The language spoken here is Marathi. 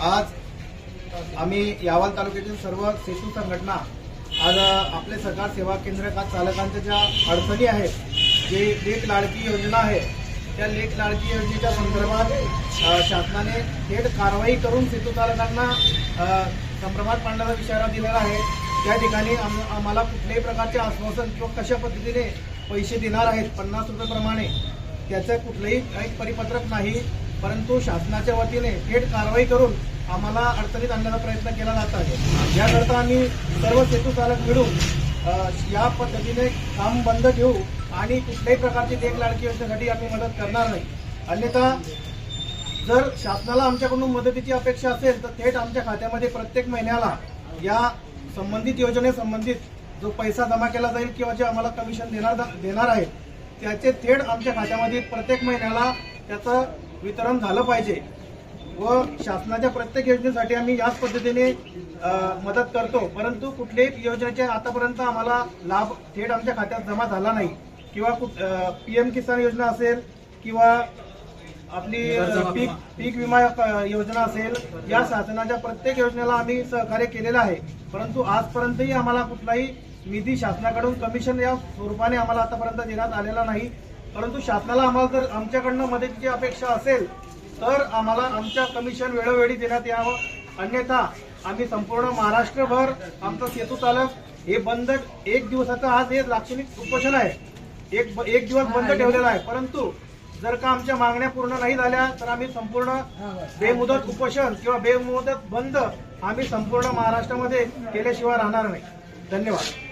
आज आम्ही यावल तालुक्यातील सर्व सेतू संघटना आज आपले सरकार सेवा केंद्र का चालकांच्या ज्या अडचणी आहेत जे लेख लाडकी योजना आहे त्या लेख लाडकी योजनेच्या संदर्भात शासनाने थेट कारवाई करून सेतू चालकांना संभ्रमात पाडण्याचा इशारा दिलेला आहे. त्या ठिकाणी आम- आम्हाला कुठल्याही प्रकारचे आश्वासन किंवा कशा पद्धतीने पैसे देणार आहेत पन्नास रुपयेप्रमाणे त्याचं कुठलंही काही परिपत्रक नाही. परंतु शासनाच्या वतीने थेट कारवाई करून आम्हाला अडचणीत आणण्याचा प्रयत्न केला जात आहे. याकरता आम्ही सर्व सेतू चालक मिळून या पद्धतीने काम बंद ठेवू आणि कुठल्याही प्रकारची देख लाडकी योजनेसाठी आम्ही मदत करणार नाही. अन्यथा जर शासनाला आमच्याकडून मदतीची अपेक्षा असेल तर थेट आमच्या खात्यामध्ये प्रत्येक महिन्याला या संबंधित योजनेसंबंधित जो पैसा जमा केला जाईल किंवा जे आम्हाला कमिशन देणार देणार आहे त्याचे थेट आमच्या खात्यामध्ये प्रत्येक महिन्याला त्याचं वितरण झालं पाहिजे व शासनाच्या प्रत्येक योजनेसाठी आम्ही याच पद्धतीने मदत करतो. परंतु कुठल्याही योजनेचे आतापर्यंत आम्हाला लाभ थेट आमच्या खात्यात जमा झाला नाही. किंवा पीएम किसान योजना असेल किंवा आपली पीक पीक विमा योजना असेल या शासनाच्या प्रत्येक योजनेला आम्ही सहकार्य केलेलं आहे. परंतु आजपर्यंतही आम्हाला कुठलाही निधी शासनाकडून कमिशन या स्वरूपाने आम्हाला आतापर्यंत देण्यात आलेला नाही. परंतु शासनाला आम्हाला जर आमच्याकडनं मदतीची अपेक्षा असेल तर आम्हाला आमच्या कमिशन वेळोवेळी देण्यात यावं. अन्यथा आम्ही संपूर्ण महाराष्ट्रभर आमचं सेतू चालक हे बंद एक दिवसाचं आज हे लाक्षणिक उपोषण आहे. एक एक दिवस बंद ठेवलेला आहे. परंतु जर का आमच्या मागण्या पूर्ण नाही झाल्या तर आम्ही संपूर्ण बेमुदत उपोषण किंवा बेमुदत बंद आम्ही संपूर्ण महाराष्ट्रामध्ये केल्याशिवाय राहणार नाही. धन्यवाद.